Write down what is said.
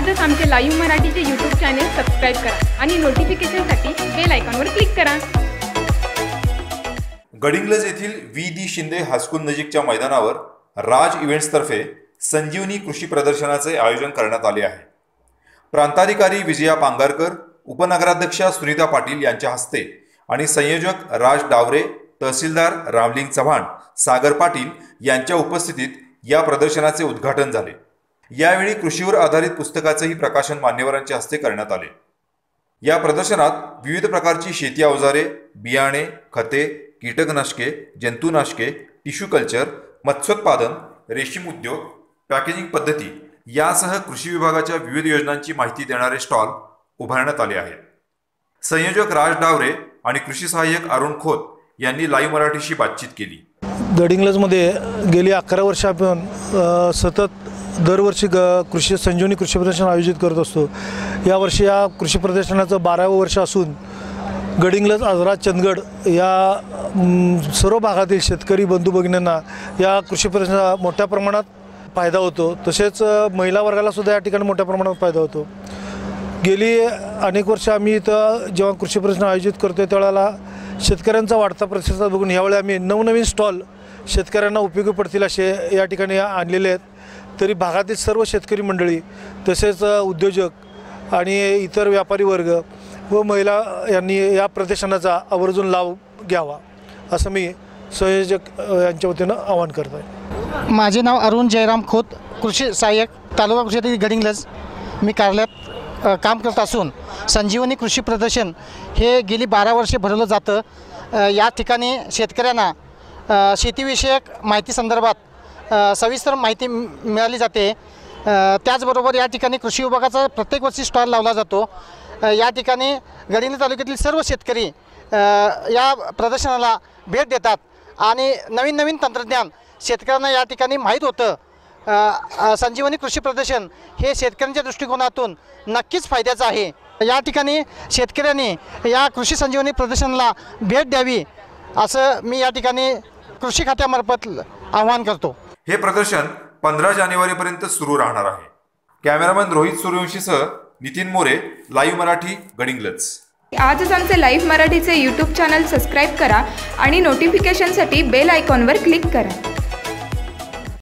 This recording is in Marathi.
आजच आमचे लाईव्ह मराठीचे यूट्यूब चॅनेल सबस्क्राईब करा आणि नोटिफिकेशनसाठी बेल आयकॉनवर क्लिक करा. गडिंग्लज येथील व्ही दी शिंदे हायस्कूल नजीकच्या मैदानावर राज इव्हेंट्सतर्फे संजीवनी कृषी प्रदर्शनाचे आयोजन करण्यात आले आहे. प्रांताधिकारी विजया पांगारकर उपनगराध्यक्षा सुनीता पाटील यांच्या हस्ते आणि संयोजक राज डावरे तहसीलदार रामलिंग चव्हाण सागर पाटील यांच्या उपस्थितीत या प्रदर्शनाचे उद्घाटन झाले. यावेळी कृषीवर आधारित पुस्तकाचेही प्रकाशन मान्यवरांच्या हस्ते करण्यात आले. या प्रदर्शनात विविध प्रकारची शेती अवजारे बियाणे खते कीटकनाशके जंतुनाशके टिश्यू कल्चर मत्स्योत्पादन रेशीम उद्योग पॅकेजिंग पद्धती यासह कृषी विभागाच्या विविध योजनांची माहिती देणारे स्टॉल उभारण्यात आले आहेत. संयोजक राज डावरे आणि कृषी सहाय्यक अरुण खोत यांनी लाईव्ह मराठीशी बातचीत केली. गडिंग्लजमध्ये गेली अकरा वर्ष आपण सतत दरवर्षी ग कृषी संजीवनी कृषी प्रदर्शन आयोजित करत असतो. यावर्षी या कृषी प्रदर्शनाचं बारावं वर्ष असून गडिंगलज आजरा चंदगड या सर्व भागातील शेतकरी बंधू भगिनींना या कृषी प्रदर्शनाचा मोठ्या प्रमाणात फायदा होतो. तसेच महिला वर्गाला सुद्धा या ठिकाणी मोठ्या प्रमाणात फायदा होतो. गेली अनेक वर्ष आम्ही इथं जेव्हा कृषी प्रदर्शन आयोजित करतो त्यावेळेला शेतकऱ्यांचा वाढता प्रतिसाद बघून यावेळी आम्ही नवनवीन स्टॉल शेतकऱ्यांना उपयोगी पडतील असे या ठिकाणी आणलेले आहेत. तरी भागातील सर्व शेतकरी मंडळी तसेच उद्योजक आणि इतर व्यापारी वर्ग व महिला यांनी या प्रदर्शनाचा आवर्जून लाभ घ्यावा असं मी संयोजक यांच्या वतीनं आवाहन करतो आहे माझे नाव अरुण जयराम खोत कृषी सहाय्यक तालुका कृषी अधिकारी मी कार्यालयात काम करत असून संजीवनी कृषी प्रदर्शन हे गेली बारा वर्षे भरवलं जातं. या ठिकाणी शेतकऱ्यांना शेतीविषयक माहिती संदर्भात सविस्तर माहिती मिळाली जाते. त्याचबरोबर या ठिकाणी कृषी विभागाचा प्रत्येक वर्षी स्टॉल लावला जातो. या ठिकाणी गडिंग तालुक्यातील सर्व शेतकरी या प्रदर्शनाला भेट देतात. आणि नवीन नवीन तंत्रज्ञान शेतकऱ्यांना या ठिकाणी माहीत होतं. संजीवनी कृषी प्रदर्शन हे शेतकऱ्यांच्या दृष्टिकोनातून नक्कीच फायद्याचं आहे. या ठिकाणी शेतकऱ्यांनी या कृषी संजीवनी प्रदर्शनाला भेट द्यावी असं मी या ठिकाणी कृषी खात्यामार्फत आवाहन करतो. हे प्रदर्शन पंधरा जानेवारीपर्यंत सुरू राहणार आहे. कॅमेरामॅन रोहित सूर्यवंशीसह नितीन मोरे लाईव्ह मराठी गडिंगलच आजच आमचे लाईव्ह मराठीचे यूट्यूब चॅनल सबस्क्राईब करा आणि नोटिफिकेशनसाठी बेल आयकॉनवर क्लिक करा.